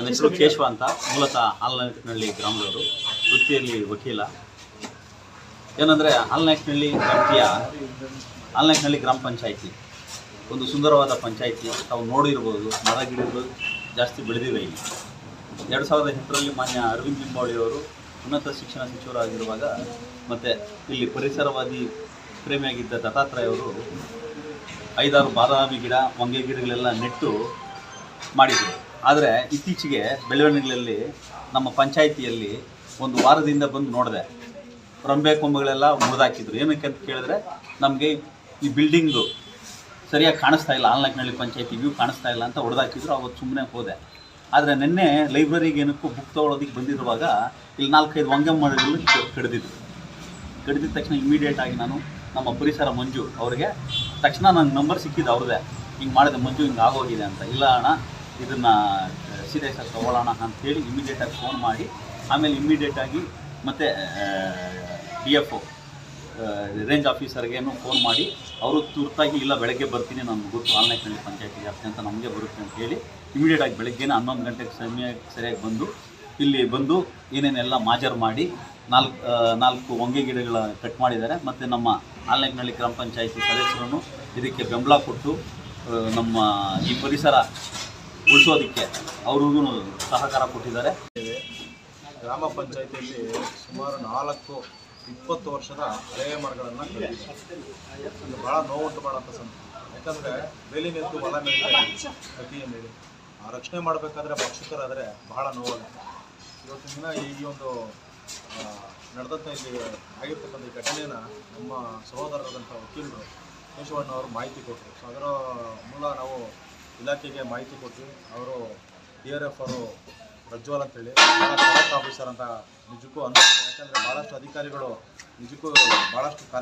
ನನ್ನ ಹೆಸರು ಕೇಶವ ಅಂತ. ಮೂಲತಃ ಹಾಲ್ನಾಯಕನಹಳ್ಳಿ ಗ್ರಾಮದವರು, ವೃತ್ತಿಯಲ್ಲಿ ವಕೀಲ. ಏನಂದರೆ, ಹಾಲ್ನಾಯಕನಹಳ್ಳಿ ವ್ಯಾಪ್ತಿಯ ಹಾಲ್ನಾಯಕನಹಳ್ಳಿ ಗ್ರಾಮ ಪಂಚಾಯಿತಿ. ಒಂದು ಸುಂದರವಾದ ಪಂಚಾಯಿತಿ ತಾವು ನೋಡಿರ್ಬೋದು. ಮರ ಗಿಡಗಳು ಜಾಸ್ತಿ ಬೆಳೆದಿವೆ ಇಲ್ಲಿ. ಎರಡು ಸಾವಿರದ ಎಂಟರಲ್ಲಿ ಮಾನ್ಯ ಅರವಿಂದ್ ಲಿಂಬಾವಳಿಯವರು ಉನ್ನತ ಶಿಕ್ಷಣ ಸಚಿವರಾಗಿರುವಾಗ ಮತ್ತು ಇಲ್ಲಿ ಪರಿಸರವಾದಿ ಪ್ರೇಮಿಯಾಗಿದ್ದ ದತ್ತಾತ್ರೇಯ ಅವರು ಐದಾರು ಬಾದಾಮಿ ಗಿಡ ಹೊಂಗೆ ಗಿಡಗಳೆಲ್ಲ ನೆಟ್ಟು ಮಾಡಿದರು. ಆದರೆ ಇತ್ತೀಚೆಗೆ ಬೆಳವಣಿಗೆಗಳಲ್ಲಿ ನಮ್ಮ ಪಂಚಾಯಿತಿಯಲ್ಲಿ ಒಂದು ವಾರದಿಂದ ಬಂದು ನೋಡಿದೆ. ರಂಬೆ ಕೊಂಬೆಗಳೆಲ್ಲ ಮುರಿದಾಕಿದ್ರು. ಏನಕ್ಕೆ ಅಂತ ಕೇಳಿದ್ರೆ ನಮಗೆ ಈ ಬಿಲ್ಡಿಂಗು ಸರಿಯಾಗಿ ಕಾಣಿಸ್ತಾ ಇಲ್ಲ. ಆಲ್ನಾಕ್ನಹಳ್ಳಿ ಪಂಚಾಯತಿ ವ್ಯೂ ಕಾಣಿಸ್ತಾ ಇಲ್ಲ ಅಂತ ಹೊಡೆದಾಕಿದ್ರು. ಅವತ್ತು ಸುಮ್ಮನೆ ಹೋದೆ. ಆದರೆ ನಿನ್ನೆ ಲೈಬ್ರರಿಗೆ ಏನಕ್ಕೂ ಬುಕ್ ತೊಗೊಳೋದಕ್ಕೆ ಬಂದಿರುವಾಗ ಇಲ್ಲಿ ನಾಲ್ಕೈದು ವಂಗೆ ಮಾಡಿದ್ರು ಕಡಿದಿದ್ರು. ಕಡಿದಿದ ತಕ್ಷಣ ಇಮಿಡಿಯೇಟ್ ಆಗಿ ನಾನು ನಮ್ಮ ಪರಿಸರ ಮಂಜು ಅವರಿಗೆ ತಕ್ಷಣ ನನಗೆ ನಂಬರ್ ಸಿಕ್ಕಿದ್ದು ಅವ್ರದೇ. ಹಿಂಗೆ ಮಾಡಿದೆ, ಮಂಜು, ಹಿಂಗೆ ಆಗೋಗಿದೆ ಅಂತ. ಇಲ್ಲ ಅಣ್ಣ ಇದನ್ನು ಸೀರಿಯಸ್ ಆಗಿ ತೊಗೊಳ್ಳೋಣ ಅಂತೇಳಿ ಇಮಿಡಿಯೇಟಾಗಿ ಫೋನ್ ಮಾಡಿ, ಆಮೇಲೆ ಇಮ್ಮಿಡಿಯೇಟಾಗಿ ಮತ್ತು ಡಿ ಎಫ್ ಒ ರೇಂಜ್ ಆಫೀಸರ್ಗೇನು ಫೋನ್ ಮಾಡಿ, ಅವರು ತುರ್ತಾಗಿ ಇಲ್ಲ ಬೆಳಗ್ಗೆ ಬರ್ತೀನಿ ನಾನು ಗೊತ್ತು ಆನ್ಲೈನಲ್ಲಿ ಪಂಚಾಯತಿಗೆ ಅತ್ಯಂತ ಅಂತ ನಮಗೆ ಬರುತ್ತೆ ಅಂತ ಹೇಳಿ ಇಮಿಡಿಯೇಟಾಗಿ ಬೆಳಗ್ಗೆನೇ ಹನ್ನೊಂದು ಗಂಟೆಗೆ ಸಮಯಕ್ಕೆ ಸರಿಯಾಗಿ ಬಂದು, ಇಲ್ಲಿ ಬಂದು ಏನೇನೆಲ್ಲ ಮಾಜರ್ ಮಾಡಿ, ನಾಲ್ಕು ನಾಲ್ಕು ಹೊಂಗೆ ಗಿಡಗಳ ಕಟ್ ಮಾಡಿದ್ದಾರೆ, ಮತ್ತು ನಮ್ಮ ಆನ್ಲೈನ್ನಲ್ಲಿ ಗ್ರಾಮ ಪಂಚಾಯತಿ ಸದಸ್ಯರನ್ನು ಇದಕ್ಕೆ ಬೆಂಬಲ ಕೊಟ್ಟು ನಮ್ಮ ಈ ಪರಿಸರ ಉಳಿಸೋದಕ್ಕೆ ಅವ್ರಿಗೂ ಸಹಕಾರ ಕೊಟ್ಟಿದ್ದಾರೆ. ಗ್ರಾಮ ಪಂಚಾಯತಿಯಲ್ಲಿ ಸುಮಾರು ನಾಲ್ಕು, ಇಪ್ಪತ್ತು ವರ್ಷದ ಹಳೆಯ ಮರಗಳನ್ನು ಇದು ಭಾಳ ನೋವುಂಟು ಮಾಡೋಂಥ ಸಂದರ್ಭ ಯಾಕಂದರೆ ಬೇಲಿ ನಿಂತು ಹೊಲ ಮೇಲೆ ಆ ರಕ್ಷಣೆ ಮಾಡಬೇಕಾದ್ರೆ ಭಕ್ಷಕರಾದರೆ ಬಹಳ ನೋವಾಗುತ್ತೆ ಇವತ್ತಿನ ದಿನ ಈ ಒಂದು ನಡೆದಂಥ ಇಲ್ಲಿ ಆಗಿರ್ತಕ್ಕಂಥ ಈ ಘಟನೆನ ನಮ್ಮ ಸಹೋದರರಾದಂಥ ವಕೀಲರು ಕೇಶವಣ್ಣ ಅವರು ಮಾಹಿತಿ ಕೊಟ್ಟರು. ಸೊ ಅದರ ಮೂಲ ನಾವು ಇಲಾಖೆಗೆ ಮಾಹಿತಿ ಕೊಟ್ಟು ಅವರು ಡಿ ಆರ್ ಎಫ್ ಅವರು ಪ್ರಜ್ವಲ್ ಅಂತೇಳಿ ಹೇಳಿ ಆಫೀಸರ್ ಅಂತ ನಿಜಕ್ಕೂ ಅನ್ಸುತ್ತೆ. ಯಾಕಂದರೆ ಭಾಳಷ್ಟು ಅಧಿಕಾರಿಗಳು ನಿಜಕ್ಕೂ ಭಾಳಷ್ಟು ಕಾರ್ಯ